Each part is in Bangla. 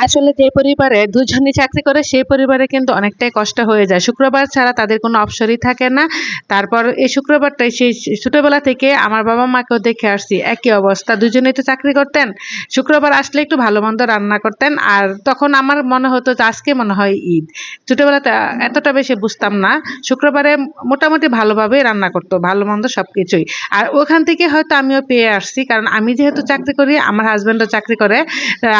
আসলে যে পরিবারে দুজনই চাকরি করে, সেই পরিবারে কিন্তু অনেকটাই কষ্ট হয়ে যায়। শুক্রবার ছাড়া তাদের কোনো অপসরই থাকে না। তারপর এই শুক্রবারটাই সেই ছোটবেলা থেকে আমার বাবা মাকেও দেখে আসছি, একই অবস্থা। দুজনেই তো চাকরি করতেন। শুক্রবার আসলে একটু ভালো মন্দ রান্না করতেন। আর তখন আমার মনে হতো যে আজকে মনে হয় ঈদ। ছোটবেলাতে এতটা বেশি বুঝতাম না। শুক্রবারে মোটামুটি ভালোভাবে রান্না করতো, ভালো মন্দ সব কিছুই আর ওখান থেকে হয়তো আমিও পেয়ে আসছি। কারণ আমি যেহেতু চাকরি করি, আমার হাজব্যান্ডও চাকরি করে।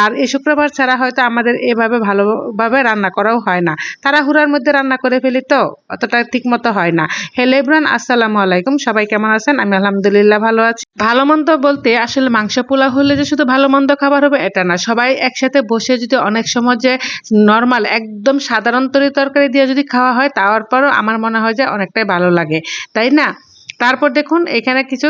আর এই শুক্রবার ছাড়া হয়তো আমাদের এভাবে ভালোভাবে রান্না করাও হয় না। তারা হুড়ার মধ্যে রান্না করে ফেলি তো, অতটা ঠিক মতো হয় না। হ্যালো ইব্রান আসসালামু আলাইকুম। সবাই কেমন আছেন? আমি আলহামদুলিল্লাহ ভালো আছি। ভালো মন্দ বলতে আসলে মাংস পোলাও হলে যে শুধু ভালো মন্দ খাবার হবে, এটা না। সবাই একসাথে বসে যদি অনেক সময় যে নর্মাল একদম সাধারণ তরি তরকারি দিয়ে যদি খাওয়া হয়, তারপরও আমার মনে হয় যে অনেকটাই ভালো লাগে। তাই না? তারপর দেখুন, এখানে কিছু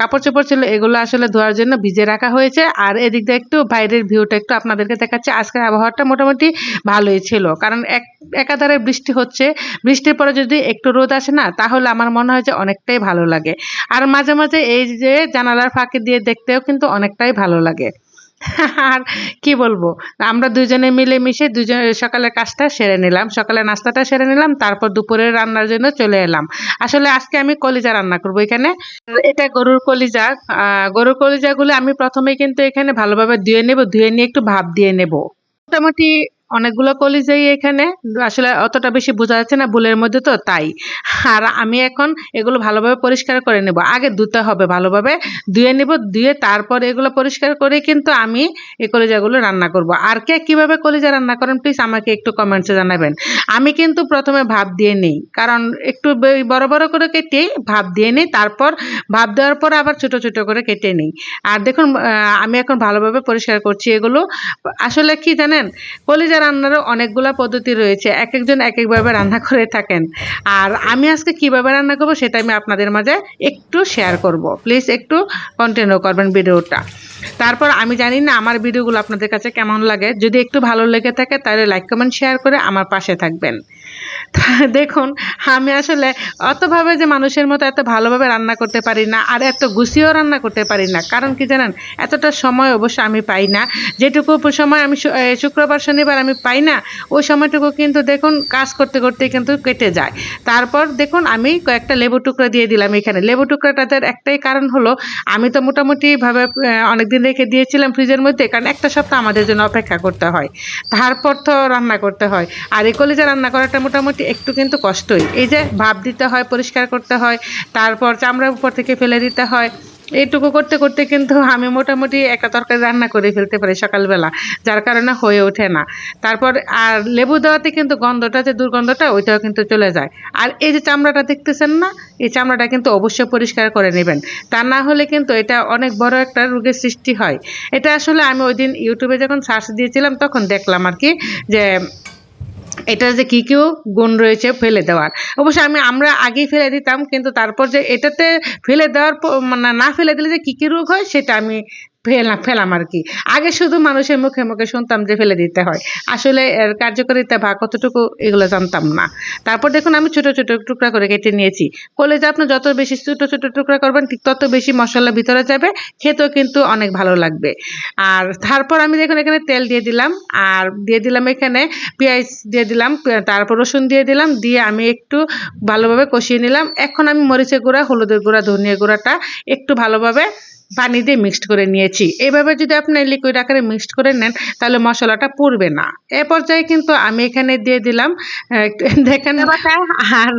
কাপড় চোপড় ছিল, এগুলো আসলে ধোয়ার জন্য ভিজে রাখা হয়েছে। আর এদিক দিয়ে একটু বাইরের ভিউটা একটু আপনাদেরকে দেখাচ্ছে। আজকের আবহাওয়াটা মোটামুটি ভালোই ছিল। কারণ এক, একাধারে বৃষ্টি হচ্ছে। বৃষ্টির পরে যদি একটু রোদ আসে না, তাহলে আমার মনে হয় যে অনেকটাই ভালো লাগে। আর মাঝে মাঝে এই যে জানালার ফাঁকে দিয়ে দেখতেও কিন্তু অনেকটাই ভালো লাগে। আর কি বলব? আমরা দুজনে মিলে মিশে দুজনে, সকালের কাজটা সেরে নিলাম। সকালে নাস্তাটা সেরে নিলাম, তারপর দুপুরের রান্নার জন্য চলে এলাম। আসলে আজকে আমি কলিজা রান্না করব এখানে। এটা গরুর কলিজা। গরুর কলিজাগুলো আমি প্রথমে কিন্তু এখানে ভালোভাবে ধুয়ে নেব, ধুয়ে নিয়ে একটু ভাপ দিয়ে নেব। মোটামুটি অনেকগুলো কলিজাই এখানে, আসলে অতটা বেশি বোঝা যাচ্ছে না বুলের মধ্যে তো তাই। আর আমি এখন এগুলো ভালোভাবে পরিষ্কার করে নেব। আগে ধুতে হবে ভালোভাবে, ধুয়ে নেব, ধুয়ে তারপর এগুলো পরিষ্কার করে কিন্তু আমি এই কলিজাগুলো রান্না করব। আর কে কীভাবে কলিজা রান্না করেন প্লিজ আমাকে একটু কমেন্টসে জানাবেন। আমি কিন্তু প্রথমে ভাব দিয়ে নিই, কারণ একটু বড় বড় করে কেটে ভাপ দিয়ে নিই, তারপর ভাব দেওয়ার পর আবার ছোট ছোট করে কেটে নিই। আর দেখুন আমি এখন ভালোভাবে পরিষ্কার করছি এগুলো। আসলে কি জানেন, কলিজা রান্নারও অনেকগুলো পদ্ধতি রয়েছে। এক একজন এক একভাবে রান্না করে থাকেন। আর আমি আজকে কীভাবে রান্না করব সেটা আমি আপনাদের মাঝে একটু শেয়ার করব। প্লিজ একটু কন্টিনিউ করবেন ভিডিওটা। তারপর আমি জানি না আমার ভিডিওগুলো আপনাদের কাছে কেমন লাগে। যদি একটু ভালো লেগে থাকে, তাহলে লাইক কমেন্ট শেয়ার করে আমার পাশে থাকবেন। দেখুন, আমি আসলে অতভাবে যে মানুষের মতো এত ভালোভাবে রান্না করতে পারি না, আর এত গুছিয়েও রান্না করতে পারি না। কারণ কি জানেন, এতটা সময় অবশ্য আমি পাই না। যেটুকু সময় আমি শুক্রবার, শনিবার আমি পাই না, ওই সময়টুকু কিন্তু দেখুন, কাজ করতে করতে কিন্তু কেটে যায়। তারপর দেখুন, আমি কয়েকটা লেবু টুকরা দিয়ে দিলাম এখানে। লেবু টুকরাটাদের একটাই কারণ হলো, আমি তো মোটামুটিভাবে অনেকদিন রেখে দিয়েছিলাম ফ্রিজের মধ্যে, কারণ একটা সপ্তাহ আমাদের জন্য অপেক্ষা করতে হয়। তারপর তো রান্না করতে হয়। আর এই কলিজা রান্না করাটা মোটামুটি একটু কিন্তু কষ্টই। এই যে ভাপ দিতে হয়, পরিষ্কার করতে হয়, তারপর চামড়ার উপর থেকে ফেলে দিতে হয় এইটুকু করতে করতে কিন্তু আমি মোটামুটি একটা তরকারি রান্না করে ফেলতে পারি সকালবেলা, যার কারণে হয়ে ওঠে না। তারপর আর লেবু দেওয়াতে কিন্তু গন্ধটা, যে দুর্গন্ধটা, ওইটাও কিন্তু চলে যায়। আর এই যে চামড়াটা দেখতেছেন না, এই চামড়াটা কিন্তু অবশ্যই পরিষ্কার করে নেবেন। তা না হলে কিন্তু এটা অনেক বড় একটা রোগের সৃষ্টি হয়। এটা আসলে আমি ওই দিন ইউটিউবে যখন সার্চ দিয়েছিলাম, তখন দেখলাম আর কি যে এটার যে কী কেউ গুণ রয়েছে ফেলে দেওয়ার। অবশ্য আমি, আমরা আগেই ফেলে দিতাম, কিন্তু তারপর যে এটাতে ফেলে দেওয়ার মানে না ফেলে দিলে যে কী কী রোগ হয়, সেটা আমি ফেলাম ফেলাম আর কি। আগে শুধু মানুষের মুখে মুখে শুনতাম যে ফেলে দিতে হয়। আসলে এর কার্যকারিতা বা কতটুকু এগুলো জানতাম না। তারপর দেখুন, আমি ছোট ছোট টুকরা করে কেটে নিয়েছি। কলেজে আপনি যত বেশি ছোট ছোট টুকরা করবেন, ঠিক তত বেশি মশলা ভিতরে যাবে, খেতেও কিন্তু অনেক ভালো লাগবে। আর তারপর আমি দেখুন, এখানে তেল দিয়ে দিলাম। আর দিয়ে দিলাম এখানে পেঁয়াজ দিয়ে দিলাম তারপর রসুন দিয়ে দিলাম, দিয়ে আমি একটু ভালোভাবে কষিয়ে নিলাম। এখন আমি মরিচের গুঁড়া, হলুদের গুঁড়া, ধনিয়া গুঁড়াটা একটু ভালোভাবে পানি দিয়ে মিক্সড করে নিয়েছি। এইভাবে যদি আপনি লিকুইড আকারে মিক্সড করে নেন তাহলে মশলাটা পুড়বে না। এ পর্যায়ে কিন্তু আমি এখানে দিয়ে দিলাম দেখেন বাটা। আর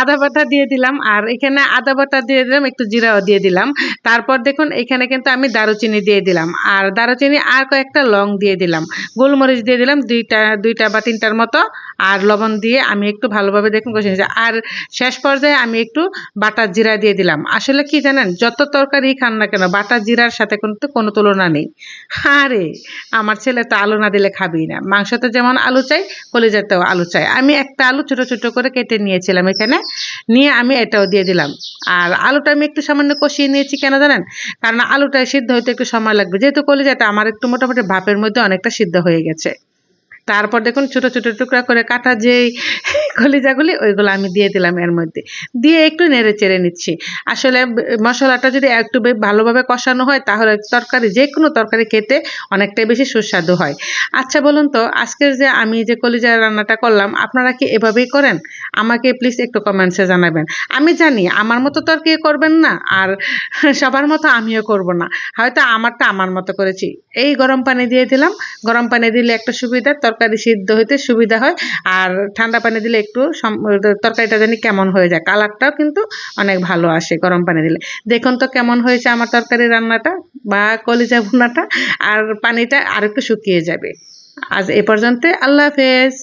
আদা বাটা দিয়ে দিলাম আর এখানে আদা বাটা দিয়ে দিলাম একটু জিরাও দিয়ে দিলাম। তারপর দেখুন এখানে কিন্তু আমি দারুচিনি দিয়ে দিলাম। আর দারুচিনি আর কয়েকটা লং দিয়ে দিলাম। গোলমরিচ দিয়ে দিলাম দুইটা দুইটা বা তিনটার মতো আর লবণ দিয়ে আমি একটু ভালোভাবে দেখুন কষে আর শেষ পর্যায়ে আমি একটু বাটা জিরা দিয়ে দিলাম। আসলে কি জানেন যত তরকারি খান না কেন বাটা জিরার সাথে কিন্তু কোনো তুলনা নেই। আরে, আমার ছেলে তো আলু না দিলে খাবেই না। মাংসতে যেমন আলু চাই, কলিজাতেও আলু চাই। আমি একটা আলু ছোট ছোট করে কেটে নিয়েছিলাম এখানে, নিয়ে আমি এটাও দিয়ে দিলাম। আর আলুটা আমি একটু সামান্য কষিয়ে নিয়েছি কেন জানেন? কারণ আলুটা সিদ্ধ হতে একটু সময় লাগবে। যেহেতু কলিজাটা আমার একটু মোটামুটি ভাপের মধ্যে অনেকটা সিদ্ধ হয়ে গেছে। তারপর দেখুন ছোট ছোট টুকরা করে কাটা যেই কলিজাগুলি, ওইগুলো আমি দিয়ে দিলাম এর মধ্যে। দিয়ে একটু নেড়ে চেড়ে নিচ্ছি। আসলে মশলাটা যদি একটু ভালোভাবে কষানো হয়, তাহলে তরকারি যে কোনো তরকারি খেতে অনেকটাই বেশি সুস্বাদু হয়। আচ্ছা বলুন তো, আজকের যে আমি যে কলিজা রান্নাটা করলাম, আপনারা কি এভাবেই করেন? আমাকে প্লিজ একটু কমেন্টসে জানাবেন। আমি জানি, আমার মতো তো আর কেউ করবেন না, আর সবার মতো আমিও করব না। হয়তো আমারটা আমার মতো করেছি। এই গরম পানি দিয়ে দিলাম। গরম পানি দিলে একটা সুবিধা তরকারি সিদ্ধ হইতে সুবিধা হয়। আর ঠান্ডা পানি দিলে একটু তরকারিটা জানি কেমন হয়ে যায়। কালারটাও কিন্তু অনেক ভালো আসে গরম পানি দিলে। দেখুন তো কেমন হয়েছে আমার তরকারি রান্নাটা বা কলিজা ভুনাটা। আর পানিটা আর একটু শুকিয়ে যাবে। আজ এ পর্যন্ত আল্লাহ হাফেজ।